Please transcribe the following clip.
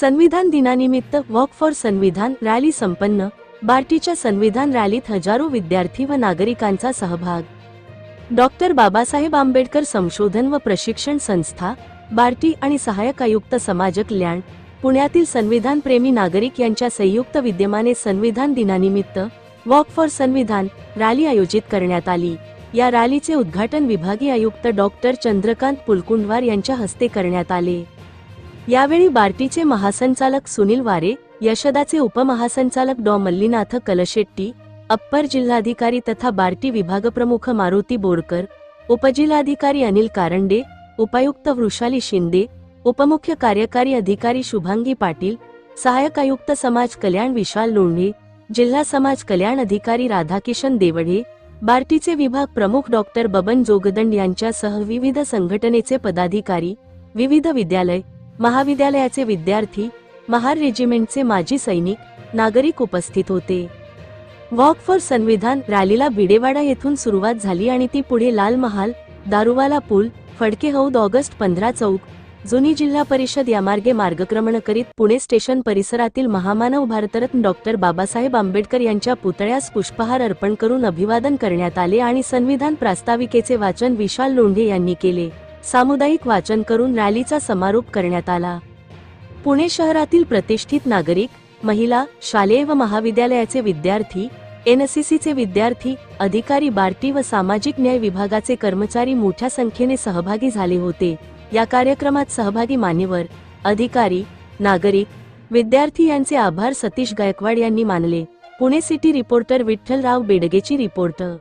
संविधान दिनानिमित्त walk for संविधान रॅली संपन्न. बार्टीच्या संविधान रॅलीत हजारो विद्यार्थी व नागरिकांचा सहभाग. डॉक्टर बाबासाहेब आंबेडकर संशोधन व प्रशिक्षण संस्था बार्टी आणि सहाय्यक आयुक्त समाज कल्याण पुण्यातील संविधान प्रेमी नागरिक यांच्या संयुक्त विद्यमाने संविधान दिनानिमित्त वॉक फॉर संविधान रॅली आयोजित करण्यात आली. या रॅलीचे उद्घाटन विभागीय आयुक्त डॉक्टर चंद्रकांत पुलकुंडवार यांच्या हस्ते करण्यात आले. यावेळी बार्टीचे महासंचालक सुनील वारे यशदाचे उपमहासंचालक डॉ. मल्लीनाथ कलशेट्टी अप्पर जिल्हाधिकारी तथा बार्टी विभागप्रमुख मारुती बोरकर उपजिल्हाधिकारी अनिल कारंडे उपायुक्त वृषाली शिंदे उपमुख्य कार्यकारी अधिकारी शुभांगी पाटील सहायक आयुक्त समाज कल्याण विशाल लोंढे जिल्हा समाज कल्याण अधिकारी राधाकिशन देवडे बार्टीचे विभाग प्रमुख डॉक्टर बबन जोगदंड यांच्यासह विविध संघटनेचे पदाधिकारी विविध विद्यालय महाविद्यालयाचे विद्यार्थी महार रेजिमेंटचे माजी सैनिक नागरिक उपस्थित होते. वॉक फॉर संविधान रॅलीला बिडेवाडा येथून सुरुवात झाली आणि ती पुढे लाल महाल दारुवाला पूल फडके हौद ऑगस्ट पंधरा चौक जुनी जिल्हा परिषद यामार्गे मार्गक्रमण करीत पुणे स्टेशन परिसरातील महामानव भारतरत्न डॉक्टर बाबासाहेब आंबेडकर यांच्या पुतळ्यास पुष्पहार अर्पण करून अभिवादन करण्यात आले आणि संविधान प्रास्ताविकेचे वाचन विशाल लोंढे यांनी केले. सामुदायिक वाचन करून रॅलीचा समारोप करण्यात आला. पुणे शहरातील प्रतिष्ठित नागरिक महिला शालेय व महाविद्यालयाचे विद्यार्थी एनसीसीचे विद्यार्थी अधिकारी बार्टी व सामाजिक न्याय विभागाचे कर्मचारी मोठ्या संख्येने सहभागी झाले होते. या कार्यक्रमात सहभागी मान्यवर अधिकारी नागरिक विद्यार्थी यांचे आभार सतीश गायकवाड यांनी मानले. पुणे सिटी रिपोर्टर विठ्ठलराव बेडगेची रिपोर्टर